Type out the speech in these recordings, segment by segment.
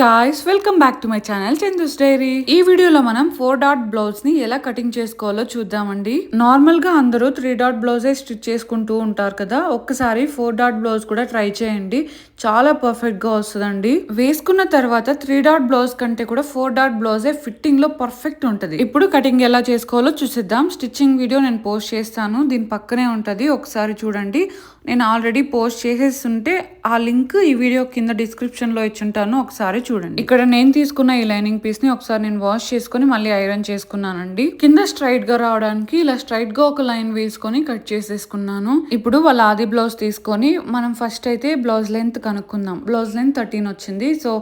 Guys welcome back to my channel Chandu's diary ఈ వీడియోలో మనం ఫోర్ డాట్ బ్లౌజ్ని ఎలా కటింగ్ చేసుకోవాలో చూద్దామండి. నార్మల్గా అందరూ త్రీ డాట్ బ్లౌజే స్టిచ్ చేసుకుంటూ ఉంటారు కదా ఒక్కసారి ఫోర్ డాట్ బ్లౌజ్ కూడా ట్రై చేయండి. చాలా పర్ఫెక్ట్గా వస్తుందండి. వేసుకున్న తర్వాత త్రీ డాట్ బ్లౌజ్ కంటే కూడా ఫోర్ డాట్ బ్లౌజే ఫిట్టింగ్లో పర్ఫెక్ట్ ఉంటది. ఇప్పుడు కటింగ్ ఎలా చేసుకోవాలో చూసిద్దాం. స్టిచ్చింగ్ వీడియో నేను పోస్ట్ చేస్తాను. దీని పక్కనే ఉంటది. ఒకసారి చూడండి. నేను ఆల్రెడీ పోస్ట్ చేసేస్తుంటే ఆ లింక్ ఈ వీడియో కింద డిస్క్రిప్షన్లో ఇచ్చి ఇచ్చుంటాను ఒకసారి చూడండి. ఇక్కడ నేను తీసుకున్న ఈ లైనింగ్ పీస్ని ఒకసారి నేను వాష్ చేసుకొని మళ్ళీ ఐరన్ చేసుకున్నానండి. కింద స్ట్రైట్గా రావడానికి ఇలా స్ట్రైట్గా ఒక లైన్ వేసుకొని కట్ చేసేసుకున్నాను. ఇప్పుడు వాళ్ళ ఆది బ్లౌజ్ తీసుకొని మనం ఫస్ట్ అయితే బ్లౌజ్ లెంత్ కనుక్కుందాం. బ్లౌజ్ లెంత్ థర్టీన్ వచ్చింది. సో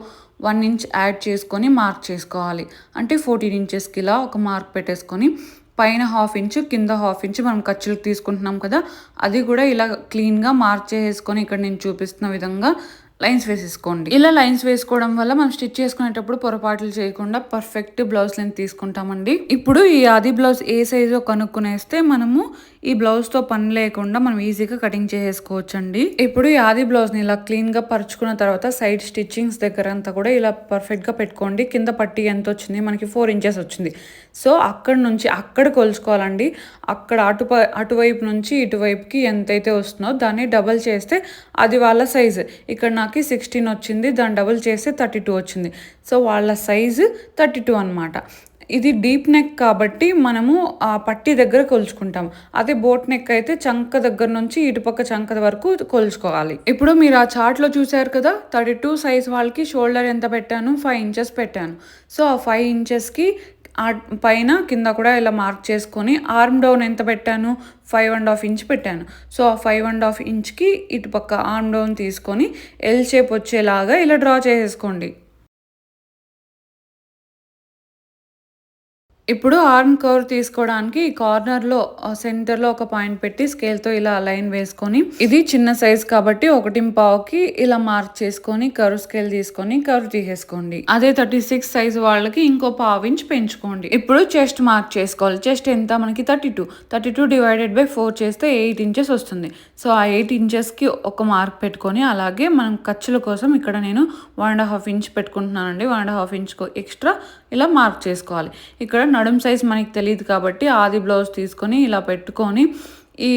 వన్ ఇంచ్ యాడ్ చేసుకొని మార్క్ చేసుకోవాలి. అంటే ఫోర్టీన్ ఇంచెస్కి ఇలా ఒక మార్క్ పెట్టేసుకొని పైన హాఫ్ ఇంచు కింద హాఫ్ ఇంచు మనం ఖర్చులకు తీసుకుంటున్నాం కదా అది కూడా ఇలా క్లీన్గా మార్చేసుకొని ఇక్కడ నేను చూపిస్తున్న విధంగా లైన్స్ వేసేసుకోండి. ఇలా లైన్స్ వేసుకోవడం వల్ల మనం స్టిచ్ చేసుకునేటప్పుడు పొరపాట్లు చేయకుండా పర్ఫెక్ట్ బ్లౌజ్ లెంత్ తీసుకుంటామండి. ఇప్పుడు ఈ ఆది బ్లౌజ్ ఏ సైజో కనుక్కునేస్తే మనము ఈ బ్లౌజ్తో పని లేకుండా మనం ఈజీగా కటింగ్ చేసేసుకోవచ్చు అండి ఇప్పుడు ఈ ఆది బ్లౌజ్ని ఇలా క్లీన్గా పరుచుకున్న తర్వాత సైడ్ స్టిచ్చింగ్స్ దగ్గర అంతా కూడా ఇలా పర్ఫెక్ట్గా పెట్టుకోండి. కింద పట్టి ఎంత వచ్చింది? మనకి ఫోర్ ఇంచెస్ వచ్చింది. సో అక్కడ నుంచి అక్కడ కొలుచుకోవాలండి. అక్కడ అటు అటువైపు నుంచి ఇటువైపుకి ఎంతైతే వస్తుందో దాన్ని డబల్ చేస్తే అది వాళ్ళ సైజు ఇక్కడ నాకు సిక్స్టీన్ వచ్చింది దాన్ని డబుల్ చేస్తే థర్టీ టూ వచ్చింది. సో వాళ్ళ సైజు థర్టీ టూ అనమాట ఇది డీప్ నెక్ కాబట్టి మనము ఆ పట్టి దగ్గర కొలుచుకుంటాం. అదే బోట్ నెక్ అయితే చంక దగ్గర నుంచి ఇటుపక్క చంక వరకు కొలుచుకోవాలి. ఇప్పుడు మీరు ఆ చార్ట్లో చూసారు కదా థర్టీ టూ సైజ్ వాళ్ళకి షోల్డర్ ఎంత పెట్టాను? ఫైవ్ ఇంచెస్ పెట్టాను. సో ఆ ఫైవ్ ఇంచెస్కి ఆ పైన కింద కూడా ఇలా మార్క్ చేసుకొని ఆర్మ్ డౌన్ ఎంత పెట్టాను? ఫైవ్ అండ్ హాఫ్ ఇంచ్ పెట్టాను. సో ఆ ఫైవ్ అండ్ హాఫ్ ఇంచ్కి ఇటుపక్క ఆర్మ్ డౌన్ తీసుకొని ఎల్ షేప్ వచ్చేలాగా ఇలా డ్రా చేసేసుకోండి. ఇప్పుడు ఆర్మ్ కర్వ్ తీసుకోవడానికి ఈ కార్నర్లో సెంటర్లో ఒక పాయింట్ పెట్టి స్కేల్తో ఇలా లైన్ వేసుకొని ఇది చిన్న సైజ్ కాబట్టి ఒకటి పావుకి ఇలా మార్క్ చేసుకొని కర్వ్ స్కేల్ తీసుకొని కర్వ్ తీసేసుకోండి. అదే థర్టీ సిక్స్ సైజ్ వాళ్ళకి ఇంకో పావు ఇంచ్ పెంచుకోండి. ఇప్పుడు చెస్ట్ మార్క్ చేసుకోవాలి. చెస్ట్ ఎంత? మనకి thirty two thirty two divided by four చేస్తే ఎయిట్ ఇంచెస్ వస్తుంది. సో ఆ ఎయిట్ ఇంచెస్కి ఒక మార్క్ పెట్టుకొని అలాగే మనం ఖర్చుల కోసం ఇక్కడ నేను one and half inch పెట్టుకుంటున్నానండి. One and half inch extra ఇలా మార్క్ చేసుకోవాలి. ఇక్కడ నడుం సైజ్ మనకి తెలియదు కాబట్టి ఆది బ్లౌజ్ తీసుకొని ఇలా పెట్టుకొని ఈ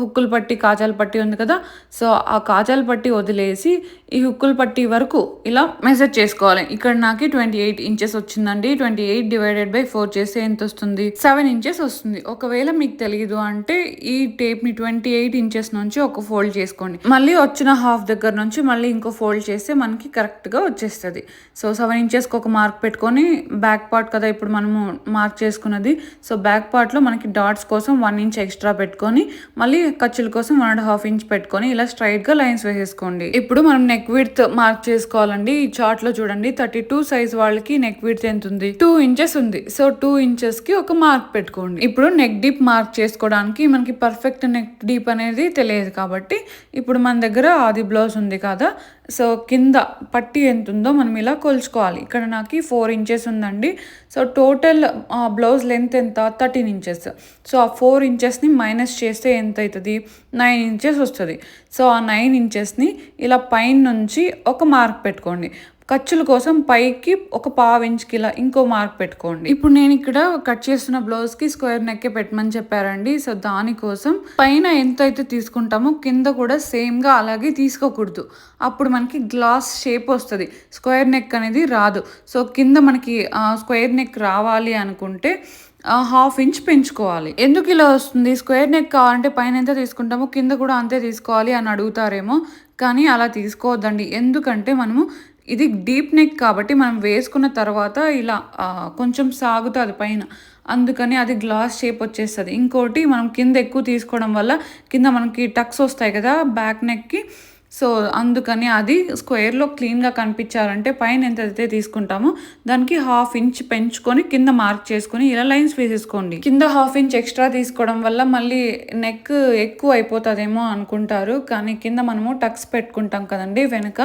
హుక్కులు పట్టి కాజాలు పట్టి ఉంది కదా. సో ఆ కాజాలు పట్టి వదిలేసి ఈ హుక్కులు పట్టి వరకు ఇలా మెసేజ్ చేసుకోవాలి. ఇక్కడ నాకు ట్వంటీ ఎయిట్ ఇంచెస్ వచ్చిందండి. Twenty eight divided by four చేస్తే ఎంత వస్తుంది? సెవెన్ ఇంచెస్ వస్తుంది. ఒకవేళ మీకు తెలియదు అంటే ఈ టేప్ని ట్వంటీ ఎయిట్ ఇంచెస్ నుంచి ఒక ఫోల్డ్ చేసుకోండి. మళ్ళీ వచ్చిన హాఫ్ దగ్గర నుంచి మళ్ళీ ఇంకో ఫోల్డ్ చేస్తే మనకి కరెక్ట్గా వచ్చేస్తుంది. సో సెవెన్ ఇంచెస్కి ఒక మార్క్ పెట్టుకొని బ్యాక్ పార్ట్ కదా ఇప్పుడు మనము మార్క్ చేసుకున్నది. సో బ్యాక్ పార్ట్లో మనకి డాట్స్ కోసం వన్ ఇంచ్ ఎక్స్ట్రా పెట్టుకొని మళ్ళీ ఖర్చుల కోసం వన్ అండ్ హాఫ్ ఇంచ్ పెట్టుకొని ఇలా స్ట్రైట్గా లైన్స్ వేసేసుకోండి. ఇప్పుడు మనం నెక్ విడ్త్ మార్క్ చేసుకోవాలండి. ఈ చార్ట్లో చూడండి థర్టీ టూ సైజ్ వాళ్ళకి నెక్ విడ్త్ ఎంత ఉంది? టూ ఇంచెస్ ఉంది. సో టూ ఇంచెస్కి ఒక మార్క్ పెట్టుకోండి. ఇప్పుడు నెక్ డీప్ మార్క్ చేసుకోవడానికి మనకి పర్ఫెక్ట్ నెక్ డీప్ అనేది తెలియదు కాబట్టి ఇప్పుడు మన దగ్గర ఆది బ్లౌజ్ ఉంది కదా సో కింద పట్టి ఎంత ఉందో మనం ఇలా కొలుచుకోవాలి. ఇక్కడ నాకు ఫోర్ ఇంచెస్ ఉందండి. సో టోటల్ బ్లౌజ్ లెంత్ ఎంత? Thirteen inches. సో ఆ ఫోర్ ఇంచెస్ని మైనస్ చేస్తే ఎంత అవుతుంది నైన్ ఇంచెస్ వస్తుంది. సో ఆ నైన్ ఇంచెస్ని ఇలా పైన నుంచి ఒక మార్క్ పెట్టుకోండి. ఖర్చుల కోసం పైకి ఒక పావు ఇంచ్కి ఇలా ఇంకో మార్క్ పెట్టుకోండి. ఇప్పుడు నేను ఇక్కడ కట్ చేస్తున్న బ్లౌజ్కి స్క్వేర్ నెక్కే పెట్టమని చెప్పారండి. సో దానికోసం పైన ఎంత అయితే తీసుకుంటామో కింద కూడా సేమ్గా అలాగే తీసుకోకూడదు. అప్పుడు మనకి గ్లాస్ షేప్ వస్తుంది. స్క్వేర్ నెక్ అనేది రాదు. సో కింద మనకి స్క్వేర్ నెక్ రావాలి అనుకుంటే హాఫ్ ఇంచ్ పెంచుకోవాలి. ఎందుకు ఇలా వస్తుంది? స్క్వేర్ నెక్ కావాలంటే పైన ఎంత తీసుకుంటామో కింద కూడా అంతే తీసుకోవాలి అని అడుగుతారేమో. కానీ అలా తీసుకోవద్దండి. ఎందుకంటే మనము ఇది డీప్ నెక్ కాబట్టి మనం వేసుకున్న తర్వాత ఇలా కొంచెం సాగుతుంది పైన. అందుకని అది గ్లాస్ షేప్ వచ్చేస్తుంది. ఇంకోటి మనం కింద ఎక్కువ తీసుకోవడం వల్ల కింద మనకి టక్స్ వస్తాయి కదా బ్యాక్ నెక్కి. సో అందుకని అది స్క్వేర్లో క్లీన్గా కనిపించాలంటే పైన ఎంత అయితే తీసుకుంటామో దానికి హాఫ్ ఇంచ్ పెంచుకొని కింద మార్క్ చేసుకొని ఇలా లైన్స్ వేసేసుకోండి. కింద హాఫ్ ఇంచ్ ఎక్స్ట్రా తీసుకోవడం వల్ల మళ్ళీ నెక్ ఎక్కువ అయిపోతుందేమో అనుకుంటారు. కానీ కింద మనము టక్స్ పెట్టుకుంటాం కదండి వెనుక.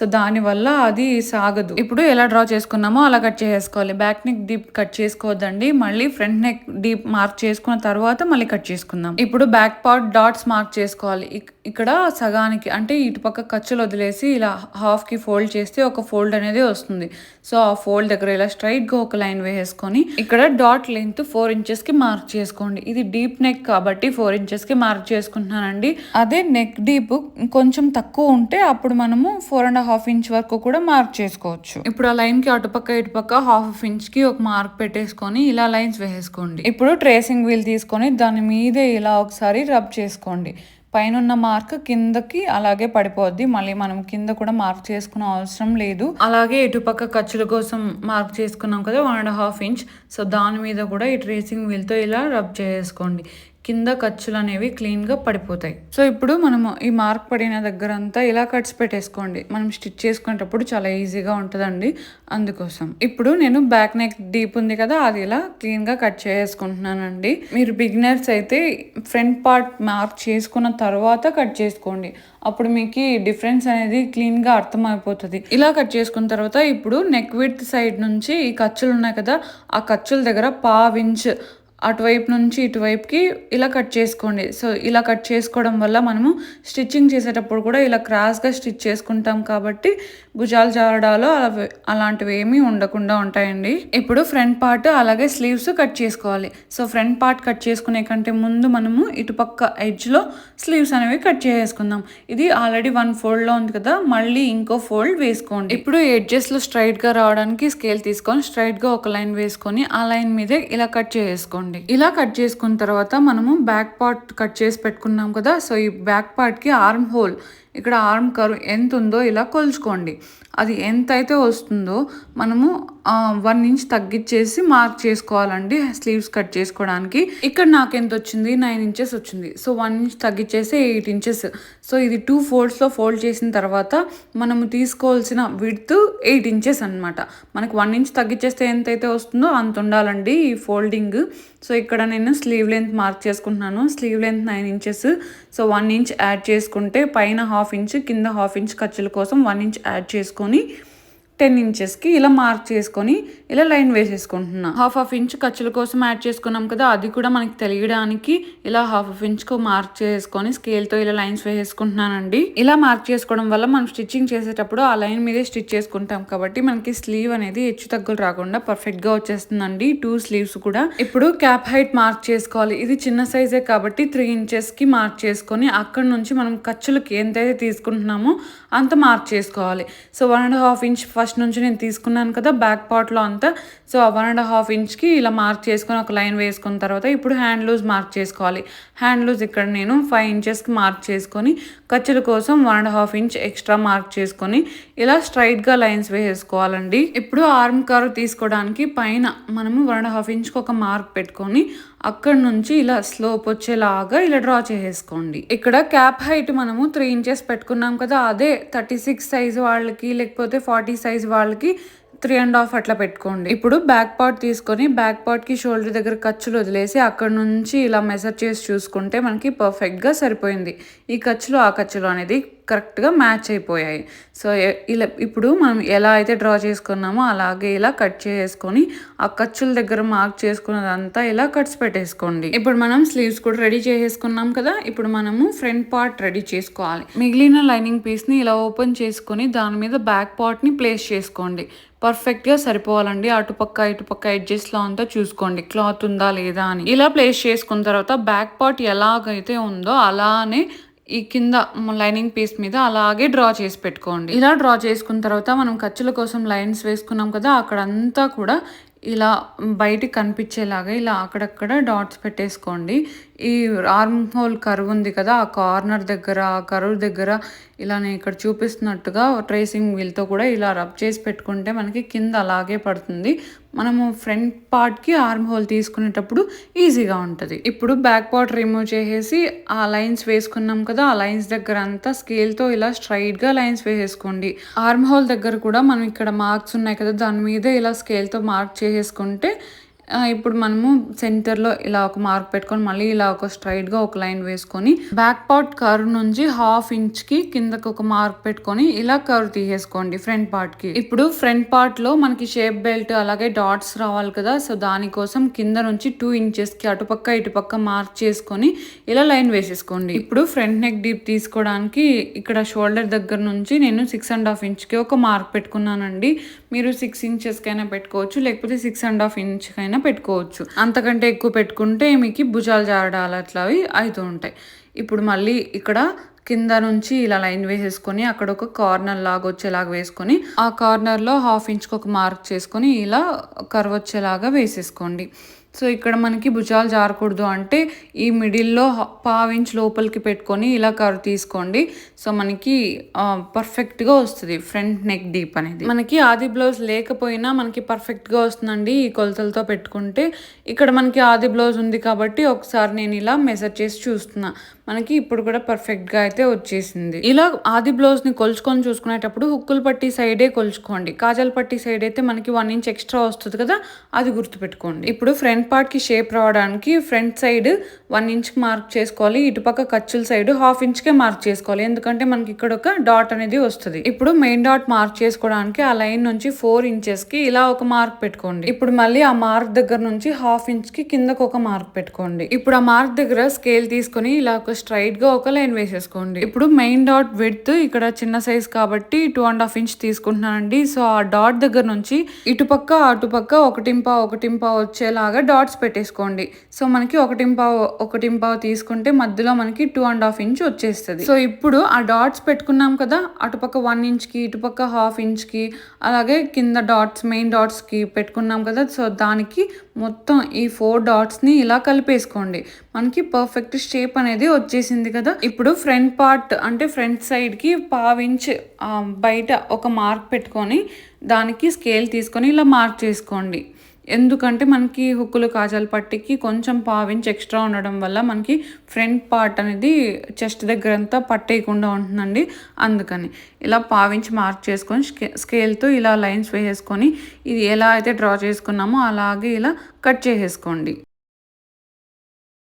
సో దానివల్ల అది సాగదు. ఇప్పుడు ఎలా డ్రా చేసుకున్నామో అలా కట్ చేసుకోవాలి బ్యాక్ నెక్ డీప్ కట్ చేసుకోవద్దండి. మళ్ళీ ఫ్రంట్ నెక్ డీప్ మార్క్ చేసుకున్న తర్వాత మళ్ళీ కట్ చేసుకుందాం. ఇప్పుడు బ్యాక్ పార్ట్ డాట్స్ మార్క్ చేసుకోవాలి. ఇక్కడ సగానికి అంటే ఈ ఇటుపక్క ఖర్చులు వదిలేసి ఇలా హాఫ్కి ఫోల్డ్ చేస్తే ఒక ఫోల్డ్ అనేది వస్తుంది. సో ఆ ఫోల్డ్ దగ్గర ఇలా స్ట్రైట్గా ఒక లైన్ వేసేసుకొని ఇక్కడ డాట్ లెంత్ ఫోర్ ఇంచెస్కి మార్క్ చేసుకోండి. ఇది డీప్ నెక్ కాబట్టి ఫోర్ ఇంచెస్కి మార్క్ చేసుకుంటున్నానండి. అదే నెక్ డీప్ కొంచెం తక్కువ ఉంటే అప్పుడు మనము ఫోర్ అండ్ హాఫ్ ఇంచ్ వరకు కూడా మార్క్ చేసుకోవచ్చు. ఇప్పుడు ఆ లైన్కి అటుపక్క ఇటుపక్క హాఫ్ ఇంచ్కి ఒక మార్క్ పెట్టేసుకొని ఇలా లైన్స్ వేసేసుకోండి. ఇప్పుడు ట్రేసింగ్ వీల్ తీసుకొని దాని మీదే ఇలా ఒకసారి రబ్ చేసుకోండి. పైనన్న మార్క్ కిందకి అలాగే పడిపోద్ది. మళ్ళీ మనం కింద కూడా మార్క్ చేసుకునే అవసరం లేదు. అలాగే ఇటుపక్క ఖర్చుల కోసం మార్క్ చేసుకున్నాం కదా one and half inch. So దాని మీద కూడా ఈ ట్రేసింగ్ వీల్తో ఇలా రబ్ చేసుకోండి. కింద ఖర్చులు అనేవి క్లీన్గా పడిపోతాయి. సో ఇప్పుడు మనము ఈ మార్క్ పడిన దగ్గర అంతా ఇలా కట్స్ పెట్టేసుకోండి. మనం స్టిచ్ చేసుకునేటప్పుడు చాలా ఈజీగా ఉంటుందండి. అందుకోసం. ఇప్పుడు నేను బ్యాక్ నెక్ డీప్ ఉంది కదా అది ఇలా క్లీన్గా కట్ చేసుకుంటున్నానండి. మీరు బిగినర్స్ అయితే ఫ్రంట్ పార్ట్ మార్క్ చేసుకున్న తర్వాత కట్ చేసుకోండి. అప్పుడు మీకు డిఫరెన్స్ అనేది క్లీన్గా అర్థమైపోతుంది. ఇలా కట్ చేసుకున్న తర్వాత ఇప్పుడు నెక్ విత్ సైడ్ నుంచి ఈ ఖర్చులు ఉన్నాయి కదా ఆ ఖర్చుల దగ్గర పావించ్ అటువైపు నుంచి ఇటువైపుకి ఇలా కట్ చేసుకోండి. సో ఇలా కట్ చేసుకోవడం వల్ల మనము స్టిచ్చింగ్ చేసేటప్పుడు కూడా ఇలా క్రాస్గా స్టిచ్ చేసుకుంటాం కాబట్టి భుజాలు జారడాలు అలాంటివి ఏమీ ఉండకుండా ఉంటాయండి. ఇప్పుడు ఫ్రంట్ పార్ట్ అలాగే స్లీవ్స్ కట్ చేసుకోవాలి. సో ఫ్రంట్ పార్ట్ కట్ చేసుకునే కంటే ముందు మనము ఇటుపక్క ఎడ్జ్లో స్లీవ్స్ అనేవి కట్ చేసుకుందాం ఇది ఆల్రెడీ వన్ ఫోల్డ్లో ఉంది కదా మళ్ళీ ఇంకో ఫోల్డ్ వేసుకోండి. ఇప్పుడు ఎడ్జెస్లో స్ట్రైట్గా రావడానికి స్కేల్ తీసుకొని స్ట్రైట్గా ఒక లైన్ వేసుకొని ఆ లైన్ మీదే ఇలా కట్ చేసుకోండి ఇలా కట్ చేసుకున్న తర్వాత మనము బ్యాక్ పార్ట్ కట్ చేసి పెట్టుకున్నాం కదా సో ఈ బ్యాక్ పార్ట్కి ఆర్మ్ హోల్ ఇక్కడ ఆర్మ్ కరు ఎంత ఉందో ఇలా కొలుచుకోండి. అది ఎంత అయితే వస్తుందో మనము వన్ ఇంచ్ తగ్గించేసి మార్క్ చేసుకోవాలండి స్లీవ్స్ కట్ చేసుకోవడానికి. ఇక్కడ నాకు ఎంత వచ్చింది? నైన్ ఇంచెస్ వచ్చింది. సో వన్ ఇంచ్ తగ్గించేసి ఎయిట్ ఇంచెస్ సో ఇది టూ ఫోల్డ్స్లో ఫోల్డ్ చేసిన తర్వాత మనము తీసుకోవాల్సిన విడ్త్ ఎయిట్ ఇంచెస్ అనమాట మనకు వన్ ఇంచ్ తగ్గించేస్తే ఎంత అయితే వస్తుందో అంత ఉండాలండి ఈ ఫోల్డింగ్ సో ఇక్కడ నేను స్లీవ్ లెంత్ మార్క్ చేసుకుంటున్నాను. Sleeve length nine inches so one inch add చేసుకుంటే పైన హాఫ్ ఇంచ్ కింద హాఫ్ ఇంచ్ ఖర్చుల కోసం వన్ ఇంచ్ యాడ్ చేసుకొని టెన్ ఇంచెస్కి ఇలా మార్క్ చేసుకొని ఇలా లైన్ వేసేసుకుంటున్నా. హాఫ్ హాఫ్ ఇంచ్ ఖర్చుల కోసం యాడ్ చేసుకున్నాం కదా అది కూడా మనకి తెలియడానికి ఇలా హాఫ్ హాఫ్ ఇంచ్కు మార్క్ చేసుకొని స్కేల్తో ఇలా లైన్స్ వేసేసుకుంటున్నానండి. ఇలా మార్క్ చేసుకోవడం వల్ల మనం స్టిచ్చింగ్ చేసేటప్పుడు ఆ లైన్ మీదే స్టిచ్ చేసుకుంటాం కాబట్టి మనకి స్లీవ్ అనేది హెచ్చు తగ్గులు రాకుండా పర్ఫెక్ట్గా వచ్చేస్తుందండి టూ స్లీవ్స్ కూడా. ఇప్పుడు క్యాప్ హైట్ మార్క్ చేసుకోవాలి ఇది చిన్న సైజే కాబట్టి త్రీ ఇంచెస్కి మార్క్ చేసుకొని అక్కడ నుంచి మనం ఖర్చులకి ఎంతైతే తీసుకుంటున్నామో అంత మార్క్ చేసుకోవాలి. So one and half inch first నుంచి నేను తీసుకున్నాను కదా బ్యాక్ పార్ట్లో అంతా. సో వన్ అండ్ హాఫ్ ఇంచ్కి ఇలా మార్క్ చేసుకొని ఒక లైన్ వేసుకున్న తర్వాత ఇప్పుడు హ్యాండ్ లూజ్ మార్క్ చేసుకోవాలి. హ్యాండ్ లూజ్ ఇక్కడ నేను ఫైవ్ ఇంచెస్కి మార్క్ చేసుకొని ఖర్చుల కోసం one and half inch extra mark చేసుకొని ఇలా స్ట్రైట్గా లైన్స్ వేసుకోవాలండి. ఇప్పుడు ఆర్మ్ కర్వ్ తీసుకోవడానికి పైన మనము వన్ అండ్ హాఫ్ ఇంచ్కి ఒక మార్క్ పెట్టుకొని అక్కడ నుంచి ఇలా స్లోప్ వచ్చేలాగా ఇలా డ్రా చేసేసుకోండి. ఇక్కడ క్యాప్ హైట్ మనము త్రీ ఇంచెస్ పెట్టుకున్నాం కదా అదే థర్టీ సిక్స్ సైజ్ వాళ్ళకి లేకపోతే ఫార్టీ సైజ్ వాళ్ళకి త్రీ అండ్ హాఫ్ అట్లా పెట్టుకోండి. ఇప్పుడు బ్యాక్ పార్ట్ తీసుకొని బ్యాక్ పార్ట్కి షోల్డర్ దగ్గర ఖర్చులు వదిలేసి అక్కడ నుంచి ఇలా మెజర్ చేసి చూసుకుంటే మనకి పర్ఫెక్ట్గా సరిపోయింది. ఈ ఖర్చులు ఆ ఖర్చులు అనేది కరెక్ట్గా మ్యాచ్ అయిపోయాయి. సో ఇలా ఇప్పుడు మనం ఎలా అయితే డ్రా చేసుకున్నామో అలాగే ఇలా కట్ చేసుకొని ఆ ఖర్చుల దగ్గర మార్క్ చేసుకున్నదంతా ఇలా కట్స్ పెట్టేసుకోండి. ఇప్పుడు మనం స్లీవ్స్ కూడా రెడీ చేసేసుకున్నాం కదా? ఇప్పుడు మనము ఫ్రంట్ పార్ట్ రెడీ చేసుకోవాలి. మిగిలిన లైనింగ్ పీస్ని ఇలా ఓపెన్ చేసుకొని దాని మీద బ్యాక్ పార్ట్ని ప్లేస్ చేసుకోండి. పర్ఫెక్ట్గా సరిపోవాలండి. అటుపక్క ఇటుపక్క ఎడ్జెస్లో అంతా చూసుకోండి. క్లాత్ ఉందా లేదా అని. ఇలా ప్లేస్ చేసుకున్న తర్వాత బ్యాక్ పార్ట్ ఎలాగైతే ఉందో అలానే ఈ కింద లైనింగ్ పీస్ మీద అలాగే డ్రా చేసి పెట్టుకోండి. ఇలా డ్రా చేసుకున్న తర్వాత మనం ఖర్చుల కోసం లైన్స్ వేసుకున్నాం కదా అక్కడంతా కూడా ఇలా బయటికి కనిపించేలాగా ఇలా అక్కడక్కడ డాట్స్ పెట్టేసుకోండి. ఈ ఆర్మ్ హోల్ కర్వ్ ఉంది కదా ఆ కార్నర్ దగ్గర ఆ కర్వ్ దగ్గర ఇలా నేను ఇక్కడ చూపిస్తున్నట్టుగా ట్రేసింగ్ వీల్తో కూడా ఇలా రబ్ చేసి పెట్టుకుంటే మనకి కింద అలాగే పడుతుంది. మనము ఫ్రంట్ పార్ట్కి ఆర్మ్ హోల్ తీసుకునేటప్పుడు ఈజీగా ఉంటుంది. ఇప్పుడు బ్యాక్ పార్ట్ రిమూవ్ చేసేసి ఆ లైన్స్ వేసుకున్నాం కదా ఆ లైన్స్ దగ్గర అంతా స్కేల్తో ఇలా స్ట్రైట్గా లైన్స్ వేసేసుకోండి. ఆర్మ్ హోల్ దగ్గర కూడా మనం ఇక్కడ మార్క్స్ ఉన్నాయి కదా దాని మీద ఇలా స్కేల్తో మార్క్ చేసేసుకుంటే ఇప్పుడు మనము సెంటర్లో ఇలా ఒక మార్క్ పెట్టుకొని మళ్ళీ ఇలా ఒక స్ట్రైట్గా ఒక లైన్ వేసుకొని బ్యాక్ పార్ట్ కర్వ్ నుంచి హాఫ్ ఇంచ్కి కిందకు కిందకి ఒక మార్క్ పెట్టుకొని ఇలా కర్వ్ తీసేసుకోండి ఫ్రంట్ పార్ట్కి. ఇప్పుడు ఫ్రంట్ పార్ట్లో మనకి షేప్ బెల్ట్ అలాగే డాట్స్ రావాలి కదా సో దానికోసం కింద నుంచి టూ ఇంచెస్కి అటుపక్క ఇటుపక్క మార్క్ చేసుకొని ఇలా లైన్ వేసేసుకోండి. ఇప్పుడు ఫ్రంట్ నెక్ డీప్ తీసుకోవడానికి ఇక్కడ షోల్డర్ దగ్గర నుంచి నేను సిక్స్ అండ్ హాఫ్ ఇంచ్కి ఒక మార్క్ పెట్టుకున్నానండి. మీరు సిక్స్ ఇంచెస్కైనా పెట్టుకోవచ్చు లేకపోతే సిక్స్ అండ్ హాఫ్ ఇంచ్కైనా పెట్టుకోవచ్చు. అంతకంటే ఎక్కువ పెట్టుకుంటే మీకు భుజాలు జారడాలు అట్లావి అవుతూ ఉంటాయి. ఇప్పుడు మళ్ళీ ఇక్కడ కింద నుంచి ఇలా లైన్ వేసేసుకొని అక్కడ ఒక కార్నర్ లాగా వచ్చేలాగా వేసుకొని ఆ కార్నర్లో హాఫ్ ఇంచ్కి ఒక మార్క్ చేసుకొని ఇలా కర్వ్ వచ్చేలాగా వేసేసుకోండి. సో ఇక్కడ మనకి భుజాలు జారకూడదు అంటే ఈ మిడిల్లో పావు లోపలికి పెట్టుకొని ఇలా కర్వ్ తీసుకోండి. సో మనకి పర్ఫెక్ట్గా వస్తుంది ఫ్రంట్ నెక్ డీప్ అనేది. మనకి ఆది బ్లౌజ్ లేకపోయినా మనకి పర్ఫెక్ట్గా వస్తుందండి ఈ కొలతలతో పెట్టుకుంటే. ఇక్కడ మనకి ఆది బ్లౌజ్ ఉంది కాబట్టి ఒకసారి నేను ఇలా మెజర్ చేసి చూస్తున్నా. మనకి ఇప్పుడు కూడా పర్ఫెక్ట్గా అయితే వచ్చేసింది. ఇలా ఆది బ్లౌజ్ని కొలుచుకొని చూసుకునేటప్పుడు హుక్కులు పట్టి సైడే కొలుచుకోండి. కాజల్ పట్టి సైడ్ అయితే మనకి వన్ ఇంచ్ ఎక్స్ట్రా వస్తుంది కదా అది గుర్తుపెట్టుకోండి. ఇప్పుడు ఫ్రంట్ పార్ట్కి షేప్ రావడానికి ఫ్రంట్ సైడ్ వన్ ఇంచ్కి మార్క్ చేసుకోవాలి ఇటుపక్క ఖర్చుల సైడ్ హాఫ్ ఇంచ్కే మార్క్ చేసుకోవాలి. ఎందుకంటే మనకి ఇక్కడ ఒక డాట్ అనేది వస్తుంది. ఇప్పుడు మెయిన్ డాట్ మార్క్ చేసుకోవడానికి ఆ లైన్ నుంచి ఫోర్ ఇంచెస్కి ఇలా ఒక మార్క్ పెట్టుకోండి. ఇప్పుడు మళ్ళీ ఆ మార్క్ దగ్గర నుంచి హాఫ్ ఇంచ్కి కిందకు ఒక మార్క్ పెట్టుకోండి. ఇప్పుడు ఆ మార్క్ దగ్గర స్కేల్ తీసుకొని ఇలా ఒక స్ట్రైట్గా ఒక లైన్ వేసేసుకోండి. ఇప్పుడు మెయిన్ డాట్ విడ్త్ ఇక్కడ చిన్న సైజ్ కాబట్టి టూ అండ్ హాఫ్ ఇంచ్ తీసుకుంటున్నానండి. సో ఆ డాట్ దగ్గర నుంచి ఇటుపక్క అటుపక్క ఒకటింప ఒకటింప వచ్చేలాగా డాట్స్ పెట్టేసుకోండి. సో మనకి ఒకటింపావు ఒకటింపావు తీసుకుంటే మధ్యలో మనకి టూ అండ్ హాఫ్ ఇంచ్ వచ్చేస్తుంది. సో ఇప్పుడు ఆ డాట్స్ పెట్టుకున్నాం కదా అటుపక్క వన్ ఇంచ్కి ఇటుపక్క హాఫ్ ఇంచ్కి అలాగే కింద డాట్స్ మెయిన్ డాట్స్కి పెట్టుకున్నాం కదా సో దానికి మొత్తం ఈ ఫోర్ డాట్స్ని ఇలా కలిపేసుకోండి. మనకి పర్ఫెక్ట్ షేప్ అనేది వచ్చేసింది కదా. ఇప్పుడు ఫ్రంట్ పార్ట్ అంటే ఫ్రంట్ సైడ్కి పావించ్ బయట ఒక మార్క్ పెట్టుకొని దానికి స్కేల్ తీసుకొని ఇలా మార్క్ చేసుకోండి. ఎందుకంటే మనకి హుక్కులు కాజాలు పట్టికి కొంచెం పావించి ఎక్స్ట్రా ఉండడం వల్ల మనకి ఫ్రంట్ పార్ట్ అనేది చెస్ట్ దగ్గర అంతా పట్టేయకుండా ఉంటుందండి. అందుకని ఇలా పావించి మార్క్ చేసుకొని స్కే స్కేల్తో ఇలా లైన్స్ వేసేసుకొని ఇది ఎలా అయితే డ్రా చేసుకున్నామో అలాగే ఇలా కట్ చేసేసుకోండి.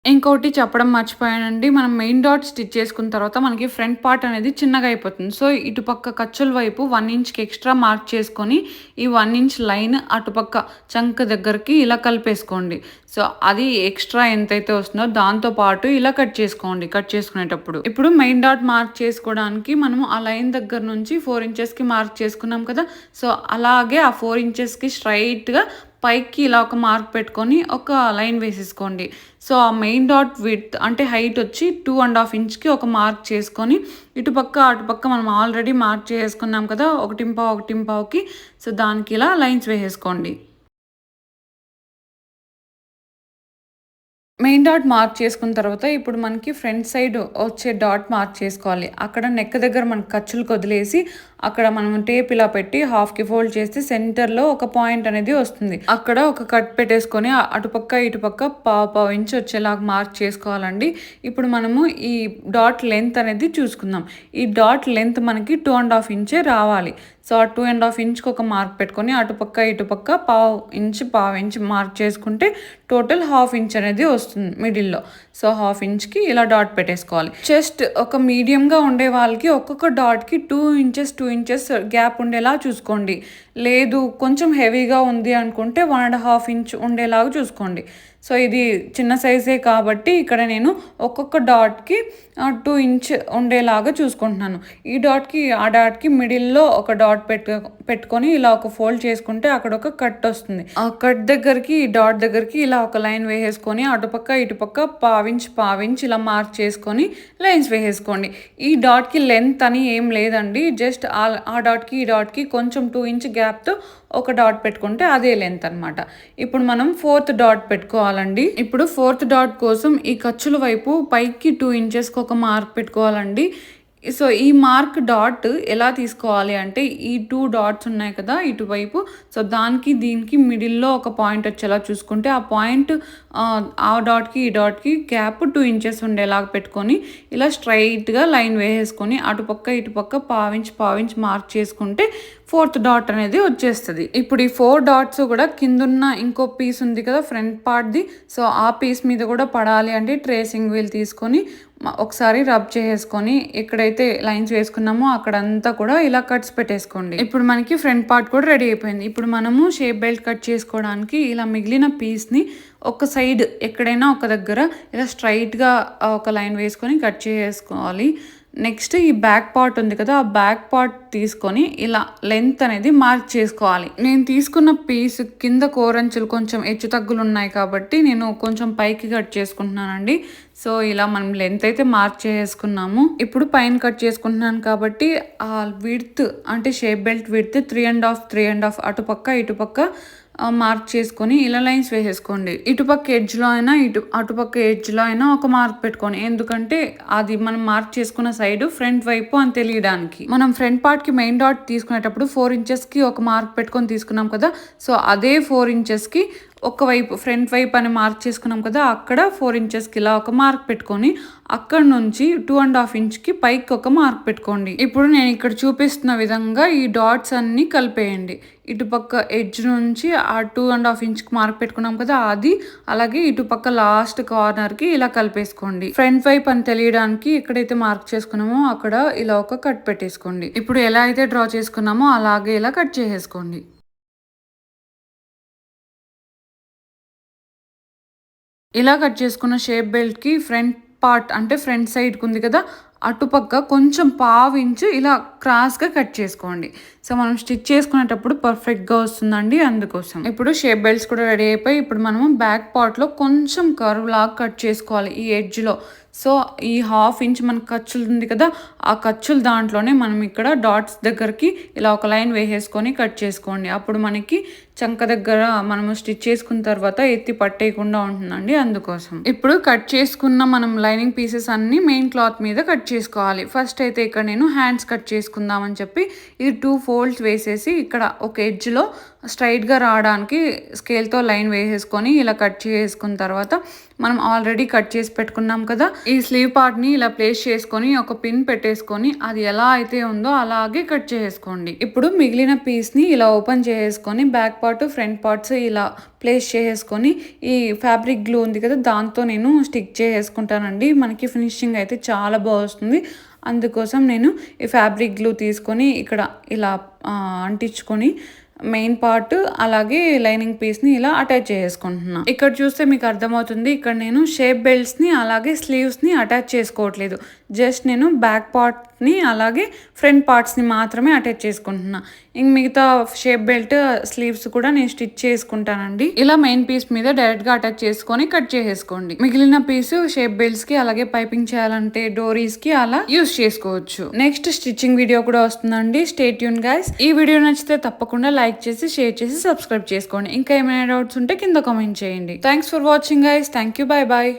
ఇంకోటి చెప్పడం మర్చిపోయానండి. మనం మెయిన్ డాట్ స్టిచ్ చేసుకున్న తర్వాత మనకి ఫ్రంట్ పార్ట్ అనేది చిన్నగా అయిపోతుంది. సో ఇటుపక్క ఖర్చుల వైపు వన్ ఇంచ్కి ఎక్స్ట్రా మార్క్ చేసుకొని ఈ వన్ ఇంచ్ లైన్ అటుపక్క చంక దగ్గరికి ఇలా కలిపేసుకోండి. సో అది ఎక్స్ట్రా ఎంతైతే వస్తుందో దాంతో పాటు ఇలా కట్ చేసుకోండి. కట్ చేసుకునేటప్పుడు. ఇప్పుడు మెయిన్ డాట్ మార్క్ చేసుకోవడానికి మనము ఆ లైన్ దగ్గర నుంచి ఫోర్ ఇంచెస్కి మార్క్ చేసుకున్నాం కదా. సో అలాగే ఆ ఫోర్ ఇంచెస్కి స్ట్రైట్గా పైకి ఇలా ఒక మార్క్ పెట్టుకొని ఒక లైన్ వేసేసుకోండి. సో ఆ మెయిన్ డాట్ విత్ అంటే హైట్ వచ్చి టూ అండ్ హాఫ్ ఇంచ్కి ఒక మార్క్ చేసుకొని ఇటుపక్క అటుపక్క మనం ఆల్రెడీ మార్క్ చేసుకున్నాం కదా ఒకటింపావు ఒకటింపావుకి సో దానికి ఇలా లైన్స్ వేసేసుకోండి. మెయిన్ డాట్ మార్క్ చేసుకున్న తర్వాత ఇప్పుడు మనకి ఫ్రంట్ సైడ్ వచ్చే డాట్ మార్క్ చేసుకోవాలి. అక్కడ నెక్ దగ్గర మనకి ఖర్చులు వదిలేసి అక్కడ మనం టేప్ ఇలా పెట్టి హాఫ్కి ఫోల్డ్ చేస్తే సెంటర్లో ఒక పాయింట్ అనేది వస్తుంది. అక్కడ ఒక కట్ పెట్టేసుకొని అటుపక్క ఇటుపక్క పావు పావు ఇంచ్ వచ్చేలాగా మార్క్ చేసుకోవాలండి. ఇప్పుడు మనము ఈ డాట్ లెంత్ అనేది చూసుకుందాం. ఈ డాట్ లెంత్ మనకి టూ అండ్ హాఫ్ ఇంచే రావాలి. సో ఆ టూ అండ్ హాఫ్ ఇంచ్కి ఒక మార్క్ పెట్టుకొని అటుపక్క ఇటుపక్క పావు ఇంచ్ పావు ఇంచ్ మార్క్ చేసుకుంటే టోటల్ హాఫ్ ఇంచ్ అనేది వస్తుంది మిడిల్లో. సో హాఫ్ ఇంచ్కి ఇలా డాట్ పెట్టేసుకోవాలి. చెస్ట్ ఒక మీడియంగా ఉండే వాళ్ళకి ఒక్కొక్క డాట్కి two inches two inches gap ఉండేలా చూసుకోండి. లేదు కొంచెం హెవీగా ఉంది అనుకుంటే వన్ అండ్ హాఫ్ ఇంచ్ ఉండేలాగా చూసుకోండి. సో ఇది చిన్న సైజే కాబట్టి ఇక్కడ నేను ఒక్కొక్క డాట్కి టూ ఇంచ్ ఉండేలాగా చూసుకుంటున్నాను. ఈ డాట్కి ఆ డాట్కి మిడిల్లో ఒక డాట్ పెట్టు పెట్టుకొని ఇలా ఒక ఫోల్డ్ చేసుకుంటే అక్కడ ఒక కట్ వస్తుంది. ఆ కట్ దగ్గరికి ఈ డాట్ దగ్గరికి ఇలా ఒక లైన్ వేసేసుకొని అటుపక్క ఇటుపక్క పావించ్ పావించ్ ఇలా మార్క్ చేసుకొని లైన్స్ వేసేసుకోండి. ఈ డాట్కి లెంత్ అని ఏం లేదండి. జస్ట్ ఆ ఆ డాట్కి ఈ డాట్కి కొంచెం టూ ఇంచ్ గ్యాప్తో ఒక డాట్ పెట్టుకుంటే అదే లెంత్ అన్నమాట. ఇప్పుడు మనం ఫోర్త్ డాట్ పెట్టుకోవాలండి. ఇప్పుడు ఫోర్త్ డాట్ కోసం ఈ ఖర్చుల వైపు పైకి టూ ఇంచెస్కి ఒక మార్క్ పెట్టుకోవాలండి. సో ఈ మార్క్ డాట్ ఎలా తీసుకోవాలి అంటే ఈ టూ డాట్స్ ఉన్నాయి కదా ఇటువైపు. సో దానికి దీనికి మిడిల్లో ఒక పాయింట్ వచ్చేలా చూసుకుంటే ఆ పాయింట్ ఆ డాట్కి ఈ డాట్కి గ్యాప్ టూ ఇంచెస్ ఉండేలాగా పెట్టుకొని ఇలా స్ట్రైట్గా లైన్ వేసేసుకొని అటుపక్క ఇటుపక్క పావించి పావించి మార్క్ చేసుకుంటే ఫోర్త్ డాట్ అనేది వచ్చేస్తుంది. ఇప్పుడు ఈ ఫోర్ డాట్స్ కూడా కిందున్న ఇంకో పీస్ ఉంది కదా ఫ్రంట్ పార్ట్ది. సో ఆ పీస్ మీద కూడా పడాలి అంటే ట్రేసింగ్ వీల్ తీసుకొని ఒకసారి రబ్ చేసేసుకొని ఎక్కడైతే లైన్స్ వేసుకున్నామో అక్కడంతా కూడా ఇలా కట్స్ పెట్టేసుకోండి. ఇప్పుడు మనకి ఫ్రంట్ పార్ట్ కూడా రెడీ అయిపోయింది. ఇప్పుడు మనము షేప్ బెల్ట్ కట్ చేసుకోవడానికి ఇలా మిగిలిన పీస్ని ఒక సైడ్ ఎక్కడైనా ఒక దగ్గర ఇలా స్ట్రైట్గా ఒక లైన్ వేసుకొని కట్ చేసుకోవాలి. నెక్స్ట్ ఈ బ్యాక్ పార్ట్ ఉంది కదా ఆ బ్యాక్ పార్ట్ తీసుకొని ఇలా లెంత్ అనేది మార్క్ చేసుకోవాలి. నేను తీసుకున్న పీస్ కింద కోరంచులు కొంచెం హెచ్చు తగ్గులు ఉన్నాయి కాబట్టి నేను కొంచెం పైకి కట్ చేసుకుంటున్నానండి. సో ఇలా మనం లెంత్ అయితే మార్క్ చేసుకున్నాము. ఇప్పుడు పైన కట్ చేసుకుంటున్నాను కాబట్టి ఆ విడ్త్ అంటే shape belt width three and half three and half అటుపక్క ఇటుపక్క మార్క్ చేసుకొని ఇలా లైన్స్ వేసేసుకోండి. ఇటుపక్క ఎడ్జ్లో అయినా ఇటు అటుపక్క ఎడ్జ్లో అయినా ఒక మార్క్ పెట్టుకోండి. ఎందుకంటే అది మనం మార్క్ చేసుకున్న సైడ్ ఫ్రంట్ వైపు అని తెలియడానికి. మనం ఫ్రంట్ పార్ట్కి మెయిన్ డాట్ తీసుకునేటప్పుడు ఫోర్ ఇంచెస్కి ఒక మార్క్ పెట్టుకొని తీసుకున్నాం కదా సో అదే ఫోర్ ఇంచెస్కి వైపు ఫ్రంట్ వైపు అని మార్క్ చేసుకున్నాం కదా అక్కడ ఫోర్ ఇంచెస్కి ఇలా ఒక మార్క్ పెట్టుకొని అక్కడ నుంచి టూ అండ్ హాఫ్ ఇంచ్కి పైకి ఒక మార్క్ పెట్టుకోండి. ఇప్పుడు నేను ఇక్కడ చూపిస్తున్న విధంగా ఈ డాట్స్ అన్ని కలిపేయండి. ఇటుపక్క ఎడ్జ్ నుంచి ఆ టూ అండ్ హాఫ్ ఇంచ్కి మార్క్ పెట్టుకున్నాం కదా అది అలాగే ఇటుపక్క లాస్ట్ కార్నర్కి ఇలా కలిపేసుకోండి. ఫ్రంట్ వైప్ అని తెలియడానికి ఎక్కడైతే మార్క్ చేసుకున్నామో అక్కడ ఇలా ఒక కట్ పెట్టేసుకోండి. ఇప్పుడు ఎలా అయితే డ్రా చేసుకున్నామో అలాగే ఇలా కట్ చేసేసుకోండి. ఇలా కట్ చేసుకున్న షేప్ బెల్ట్కి ఫ్రంట్ పార్ట్ అంటే ఫ్రంట్ సైడ్కి ఉంది కదా అటుపక్క కొంచెం పావించు ఇలా క్రాస్గా కట్ చేసుకోండి. సో మనం స్టిచ్ చేసుకునేటప్పుడు పర్ఫెక్ట్గా వస్తుందండి అందుకోసం. ఇప్పుడు షేప్ బెల్ట్స్ కూడా రెడీ అయిపోయి ఇప్పుడు మనము బ్యాక్ పార్ట్లో కొంచెం కర్వ్ లాగా కట్ చేసుకోవాలి ఈ ఎడ్జ్లో. సో ఈ హాఫ్ ఇంచ్ మనకు ఖర్చులు ఉంది కదా ఆ ఖర్చులు దాంట్లోనే మనం ఇక్కడ డాట్స్ దగ్గరికి ఇలా ఒక లైన్ వేసేసుకొని కట్ చేసుకోండి. అప్పుడు మనకి చంక దగ్గర మనము స్టిచ్ చేసుకున్న తర్వాత ఎత్తి పట్టేయకుండా ఉంటుందండి అందుకోసం. ఇప్పుడు కట్ చేసుకున్న మనం లైనింగ్ పీసెస్ అన్ని మెయిన్ క్లాత్ మీద కట్ చేసుకోవాలి. ఫస్ట్ అయితే ఇక్కడ నేను హ్యాండ్స్ కట్ చేసుకుందామని చెప్పి ఇది టూ ఫోల్డ్స్ వేసేసి ఇక్కడ ఒక ఎడ్జ్లో స్ట్రైట్గా రావడానికి స్కేల్తో లైన్ వేసేసుకొని ఇలా కట్ చేసుకున్న తర్వాత మనం ఆల్రెడీ కట్ చేసి పెట్టుకున్నాం కదా ఈ స్లీవ్ పార్ట్ని ఇలా ప్లేస్ చేసుకొని ఒక పిన్ పెట్టేసుకొని అది ఎలా అయితే ఉందో అలాగే కట్ చేసుకోండి. ఇప్పుడు మిగిలిన పీస్ని ఇలా ఓపెన్ చేసుకొని బ్యాక్ పార్ట్ ఫ్రంట్ పార్ట్స్ ఇలా ప్లేస్ చేసేసుకొని ఈ ఫ్యాబ్రిక్ గ్లూ ఉంది కదా దాంతో నేను స్టిక్ చేసేసుకుంటానండి మనకి ఫినిషింగ్ అయితే చాలా బాగా వస్తుంది. అందుకోసం నేను ఈ ఫ్యాబ్రిక్ గ్లూ తీసుకొని ఇక్కడ ఇలా అంటించుకొని మెయిన్ పార్ట్ అలాగే లైనింగ్ పీస్ని ఇలా అటాచ్ చేసుకుంటున్నాను ఇక్కడ చూస్తే మీకు అర్థమవుతుంది ఇక్కడ నేను షేప్ బెల్ట్స్ని అలాగే స్లీవ్స్ని అటాచ్ చేసుకోవట్లేదు. జస్ట్ నేను బ్యాక్ పార్ట్ని అలాగే ఫ్రంట్ పార్ట్స్ని మాత్రమే అటాచ్ చేసుకుంటున్నా. ఇంక మిగతా షేప్ బెల్ట్ స్లీవ్స్ కూడా నేను స్టిచ్ చేసుకుంటానండి. ఇలా మెయిన్ పీస్ మీద డైరెక్ట్గా అటాచ్ చేసుకొని కట్ చేసేసుకోండి. మిగిలిన పీస్ షేప్ బెల్ట్స్కి అలాగే పైపింగ్ చేయాలంటే డోరీస్కి అలా యూస్ చేసుకోవచ్చు. నెక్స్ట్ స్టిచ్చింగ్ వీడియో కూడా వస్తుందండి. స్టేట్ యూన్ గైస్ ఈ వీడియో నచ్చితే తప్పకుండా లైక్ చేసి షేర్ చేసి సబ్స్క్రైబ్ చేసుకోండి. ఇంకా ఏమైనా డౌట్స్ ఉంటే కింద కామెంట్ చేయండి. Thanks for watching guys thank you bye bye